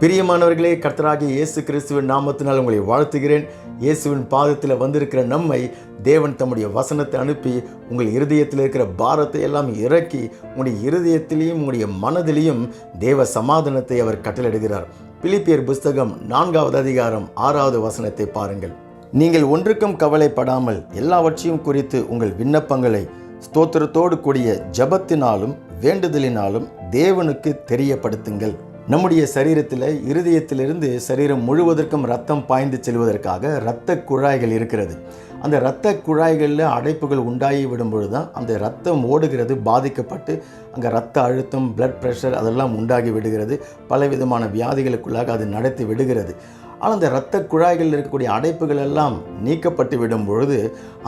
பிரியமானவர்களே கர்த்தராகிய இயேசு கிறிஸ்துவின் நாமத்தினால் உங்களை வாழ்த்துகிறேன். இயேசுவின் பாதத்தில் வந்திருக்கிற நம்மை தேவன் தம்முடைய வசனத்தை அனுப்பி உங்கள் இருதயத்தில் இருக்கிற பாரத்தை எல்லாம் இறக்கி உங்களுடைய இருதயத்திலையும் உங்களுடைய மனதிலையும் தேவ சமாதானத்தை அவர் கட்டளிடுகிறார் பிலிப்பியர் புஸ்தகம் நான்காவது அதிகாரம் ஆறாவது வசனத்தை பாருங்கள். நீங்கள் ஒன்றுக்கும் கவலைப்படாமல் எல்லாவற்றையும் குறித்து உங்கள் விண்ணப்பங்களை ஸ்தோத்திரத்தோடு கூடிய ஜபத்தினாலும் வேண்டுதலினாலும் தேவனுக்கு தெரியப்படுத்துங்கள். நம்முடைய சரீரத்தில் இருதயத்திலிருந்து சரீரம் முழுவதற்கும் ரத்தம் பாய்ந்து செல்வதற்காக இரத்த குழாய்கள் இருக்கிறது. அந்த இரத்த குழாய்களில் அடைப்புகள் உண்டாகி விடும்பொழுது தான் அந்த ரத்தம் ஓடுகிறது பாதிக்கப்பட்டு அங்கே ரத்த அழுத்தம் பிளட் ப்ரெஷர் அதெல்லாம் உண்டாகி விடுகிறது. பலவிதமான வியாதிகளுக்குள்ளாக அது நடத்தி விடுகிறது. ஆனால் அந்த இரத்த குழாய்களில் இருக்கக்கூடிய அடைப்புகள் எல்லாம் நீக்கப்பட்டு விடும் பொழுது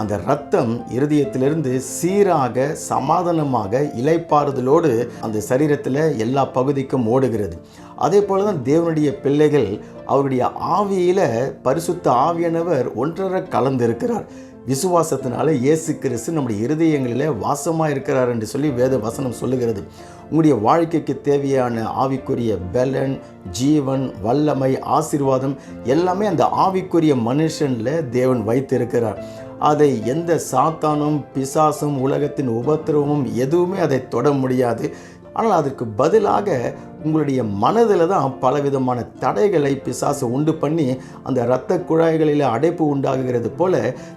அந்த இரத்தம் இருதயத்திலிருந்து சீராக சமாதானமாக இலைப்பாறுதலோடு அந்த சரீரத்தில் எல்லா பகுதிக்கும் ஓடுகிறது. அதே போல தான் தேவனுடைய பிள்ளைகள் அவருடைய ஆவியில் பரிசுத்த ஆவியானவர் ஒன்றரை கலந்திருக்கிறார். விசுவாசத்தினால இயேசு கிறிஸ்து நம்முடைய இருதயங்களில் வாசமாக இருக்கிறார் என்று சொல்லி வேத வசனம் சொல்லுகிறது. உங்களுடைய வாழ்க்கைக்கு தேவையான ஆவிக்குரிய பலன் ஜீவன் வல்லமை ஆசீர்வாதம் எல்லாமே அந்த ஆவிக்குரிய மனுஷனில் தேவன் வைத்திருக்கிறார். அதை எந்த சாத்தானும் பிசாசும் உலகத்தின் உபத்திரவமும் எதுவுமே அதை தொட முடியாது. ஆனால் அதற்கு பதிலாக உங்களுடைய மனதில் தான் பலவிதமான தடைகளை பிசாசு உண்டு பண்ணி அந்த இரத்த குழாய்களில் அடைப்பு உண்டாகுகிறது போல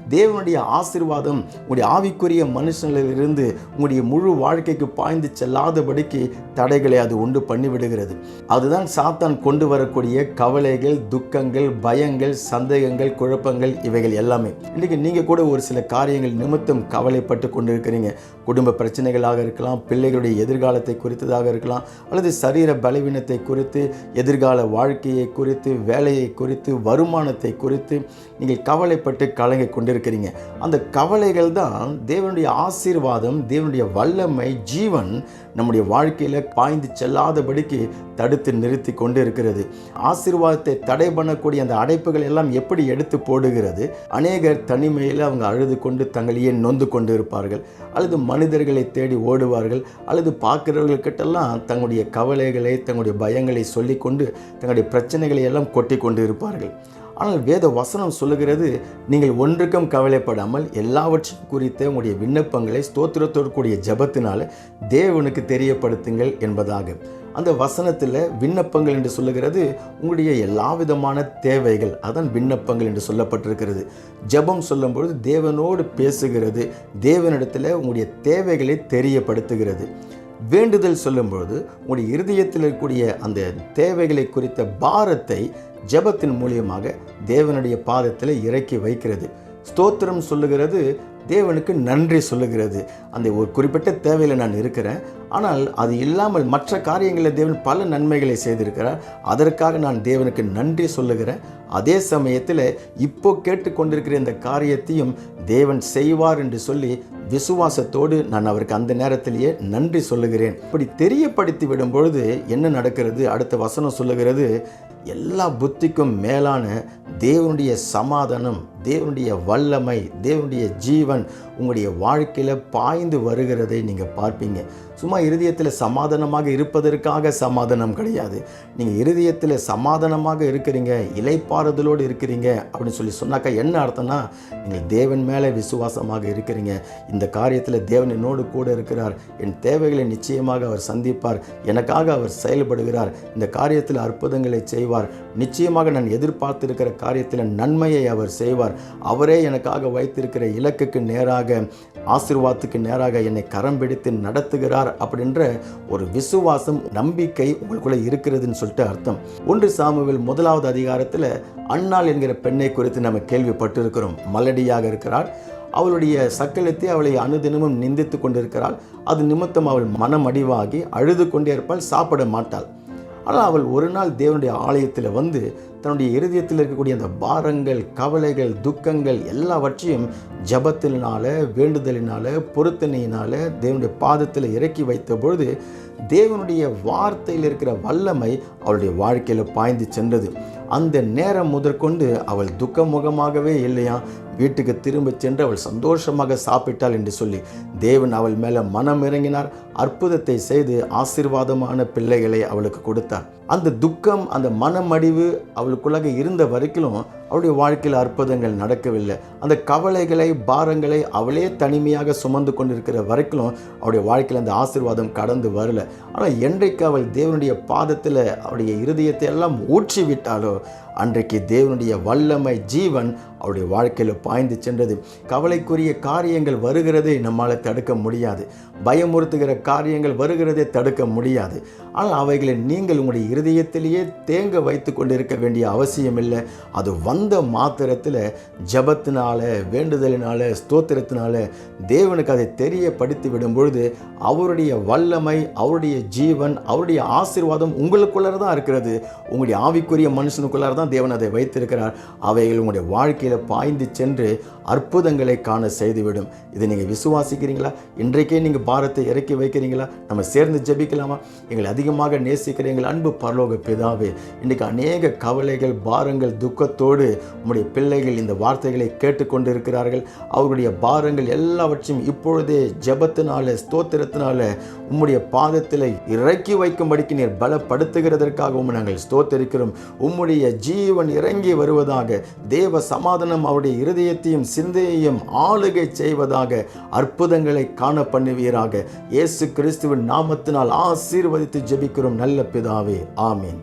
தேவனுடைய ஆசிர்வாதம் உங்களுடைய ஆவிக்குரிய மனுஷனிலிருந்து உங்களுடைய முழு வாழ்க்கைக்கு பாய்ந்து செல்லாதபடிக்கு தடைகளை அது உண்டு பண்ணி விடுகிறது அதுதான் சாத்தான் கொண்டு வரக்கூடிய கவலைகள் துக்கங்கள் பயங்கள் சந்தேகங்கள் குழப்பங்கள் இவைகள் எல்லாமே. இன்றைக்கி நீங்கள் கூட ஒரு சில காரியங்கள் நிமித்தம் கவலைப்பட்டு கொண்டு இருக்கிறீங்க குடும்ப பிரச்சனைகளாக இருக்கலாம் பிள்ளைகளுடைய எதிர்காலத்தை குறித்ததாக இருக்கலாம் அல்லது சரீர பலவீனத்தை குறித்து எதிர்கால வாழ்க்கையை குறித்து வேலையை குறித்து வருமானத்தை குறித்து நீங்கள் கவலைப்பட்டு கலங்கி கொண்டிருக்கிறீங்க. அந்த கவலைகள் தான் தேவனுடைய ஆசீர்வாதம் தேவனுடைய வல்லமை ஜீவன் நம்முடைய வாழ்க்கையில் பாய்ந்து செல்லாதபடிக்கு தடுத்து நிறுத்தி கொண்டு இருக்கிறது ஆசீர்வாதத்தை தடை பண்ணக்கூடிய அந்த அடைப்புகள் எல்லாம் எப்படி எடுத்து போடுகிறது? அநேகர் தனிமையில் அவங்க அழுது கொண்டு தங்களையே நொந்து கொண்டு இருப்பார்கள் அல்லது மனிதர்களை தேடி ஓடுவார்கள். அல்லது பார்க்கிறவர்கள்கிட்டெல்லாம் தங்களுடைய கவலைகள் தங்களுடைய பயங்களை சொல்லிக்கொண்டு தங்களுடைய பிரச்சனைகளை எல்லாம் கொட்டி கொண்டு இருப்பார்கள் ஆனால் வேத வசனம் சொல்லுகிறது நீங்கள் ஒன்றுக்கும் கவலைப்படாமல் எல்லாவற்றையும் குறித்த உங்களுடைய விண்ணப்பங்களை ஸ்தோத்திரத்தோடு கூடிய ஜபத்தினால் தேவனுக்கு தெரியப்படுத்துங்கள் என்பதாக. அந்த வசனத்தில் விண்ணப்பங்கள் என்று சொல்லுகிறது உங்களுடைய எல்லா விதமான தேவைகள் அதான் விண்ணப்பங்கள் என்று சொல்லப்பட்டிருக்கிறது. ஜெபம் சொல்லும்பொழுது தேவனோடு பேசுகிறது தேவனிடத்தில் உங்களுடைய தேவைகளை தெரியப்படுத்துகிறது. வேண்டுதல் சொல்லும்பொழுது உங்களுடைய இருதயத்தில் இருக்கக்கூடிய அந்த தேவைகளை குறித்த பாரத்தை ஜெபத்தின் மூலியமாக தேவனுடைய பாதத்தில் இறக்கி வைக்கிறது. ஸ்தோத்திரம் சொல்லுகிறது தேவனுக்கு நன்றி சொல்லுகிறது. அந்த ஒரு குறிப்பிட்ட தேவையில் நான் இருக்கிறேன். ஆனால் அது இல்லாமல் மற்ற காரியங்களில் தேவன் பல நன்மைகளை செய்திருக்கிறார். அதற்காக நான் தேவனுக்கு நன்றி சொல்லுகிறேன். அதே சமயத்தில் இப்போ கேட்டுக்கொண்டிருக்கிற இந்த காரியத்தையும் தேவன் செய்வார் என்று சொல்லி விசுவாசத்தோடு நான் அவருக்கு அந்த நேரத்திலேயே நன்றி சொல்லுகிறேன். இப்படி தெரியப்படுத்தி விடும் பொழுது என்ன நடக்கிறது? அடுத்த வசனம் சொல்லுகிறது எல்லா புத்திக்கும் மேலான தேவனுடைய சமாதானம் தேவனுடைய வல்லமை தேவனுடைய ஜீவன் உங்களுடைய வாழ்க்கையில் பாய்ந்து வருகிறதை நீங்கள் பார்ப்பீங்க. சும்மா இருதயத்தில் சமாதானமாக இருப்பதற்காக சமாதானம் கிடையாது. நீங்கள் இருதயத்தில் சமாதானமாக இருக்கிறீங்க ஆறுதலோடு இருக்கிறீங்க அப்படின்னு சொல்லி சொன்னாக்கா என்ன அர்த்தம்னா நீங்கள் தேவன் மேலே விசுவாசமாக இருக்கிறீங்க. இந்த காரியத்தில் தேவன் என்னோடு கூட இருக்கிறார். என் தேவைகளை நிச்சயமாக அவர் சந்திப்பார். எனக்காக அவர் செயல்படுகிறார். இந்த காரியத்தில் அற்புதங்களை செய்வார். நிச்சயமாக நான் எதிர்பார்த்திருக்கிற காரியத்தில் நன்மையை அவர் செய்வார். அவரே எனக்காக வைத்திருக்கிற இலக்குக்கு நேராக ஆசிர்வாதத்துக்கு நேராக என்னை கரம் பிடித்து நடத்துகிறார் அப்படின்ற ஒரு விசுவாசம் நம்பிக்கை உங்களுக்குள்ளே இருக்கிறதுன்னு சொல்லிட்டு அர்த்தம். ஒன்று சாமுவில் முதலாவது அதிகாரத்தில் அன்னாள் என்கிற பெண்ணை குறித்து நம்ம கேள்விப்பட்டிருக்கிறோம். மலடியாக இருக்கிறாள். அவளுடைய சக்கலத்தை அவளை அனுதினமும் நிந்தித்து கொண்டிருக்கிறாள். அது நிமித்தம் அவள் மனமடிவாகி அழுது கொண்டே இருப்பாள் சாப்பிட மாட்டாள். ஆனால் அவள் ஒரு நாள் தேவனுடைய ஆலயத்தில் வந்து தன்னுடைய இருதயத்தில் இருக்கக்கூடிய அந்த பாரங்கள் கவலைகள் துக்கங்கள் எல்லாவற்றையும் ஜபத்தினால வேண்டுதலினால பொருத்தனையினால தேவனுடைய பாதத்தில் இறக்கி வைத்த பொழுது தேவனுடைய வார்த்தையில் இருக்கிற வல்லமை அவளுடைய வாழ்க்கையில் பாய்ந்து சென்றது. அந்த நேரம் முதற்கொண்டு அவள் துக்கமுகமாகவே இல்லையா? வீட்டுக்கு திரும்பச் சென்று அவள் சந்தோஷமாக சாப்பிட்டாள் என்று சொல்லி தேவன் அவள் மேலே மனம் இறங்கினார். அற்புதத்தை செய்து ஆசீர்வாதமான பிள்ளைகளை அவளுக்கு கொடுத்தார். அந்த துக்கம் அந்த மனமடிவு அவளுக்குள்ளாக இருந்த வரைக்கும் அவளுடைய வாழ்க்கையில் அற்புதங்கள் நடக்கவில்லை. அந்த கவலைகளை பாரங்களை அவளே தனிமையாக சுமந்து கொண்டிருக்கிற வரைக்கும் அவளுடைய வாழ்க்கையில் அந்த ஆசீர்வாதம் கடந்து வரல. ஆனால் என்றைக்கு அவள் தேவனுடைய பாதத்தில் அவளுடைய இருதயத்தை எல்லாம் ஊற்றி விட்டாலோ அன்றைக்கு தேவனுடைய வல்லமை ஜீவன் அவருடைய வாழ்க்கையில் பாய்ந்து சென்றது. கவலைக்குரிய காரியங்கள் வருகிறதை நம்மால் தடுக்க முடியாது. பயமுறுத்துகிற காரியங்கள் வருகிறதை தடுக்க முடியாது. ஆனால் அவைகளை நீங்கள் உங்களுடைய இருதயத்திலேயே தேங்க வைத்து கொண்டிருக்க வேண்டிய அவசியம் இல்லை. அது வந்த மாத்திரத்தில் ஜபத்தினால வேண்டுதலினால ஸ்தோத்திரத்தினால தேவனுக்கு அதை தெரியப்படுத்தி விடும் பொழுது அவருடைய வல்லமை அவருடைய ஜீவன் அவருடைய ஆசீர்வாதம் உங்களுக்குள்ளார தான் இருக்கிறது. உங்களுடைய ஆவிக்குரிய மனுஷனுக்குள்ளார தான் தேவன் அதை வைத்திருக்கிறார். அவைகள் உங்களுடைய வாழ்க்கையில் பாய்ந்து சென்று அற்புதங்களை காண செய்துவிடும். இதை நீங்கள் விசுவாசிக்கிறீங்களா? இன்றைக்கே நீங்கள் பாரத்தை இறக்கி வைக்கிறீங்களா? நம்ம சேர்ந்து ஜெபிக்கலாமா? எங்களை அதிகமாக நேசிக்கிற எங்கள் அன்பு பரலோக பிதாவே இன்றைக்கு அநேக கவலைகள் பாரங்கள் துக்கத்தோடு உங்களுடைய பிள்ளைகள் இந்த வார்த்தைகளை கேட்டுக்கொண்டு இருக்கிறார்கள் அவருடைய பாரங்கள் எல்லாவற்றையும் இப்பொழுதே ஜபத்தினால ஸ்தோத்திரத்தினால உம்முடைய பாதத்தில் இறக்கி வைக்கும்படிக்கு நீர் பலப்படுத்துகிறதற்காக உம்மை நாங்கள் ஸ்தோத்திரிக்கிறோம். உம்முடைய ஜீவன் இறங்கி வருவதாக தேவ சமாதானம் அவருடைய இருதயத்தையும் சிந்தையையும் ஆளுகை செய்வதாக அற்புதங்களை காண பண்ணுவீராக. இயேசு கிறிஸ்துவின் நாமத்தினால் ஆசீர்வதித்து ஜெபிக்கிறோம் நல்ல பிதாவே. ஆமீன்.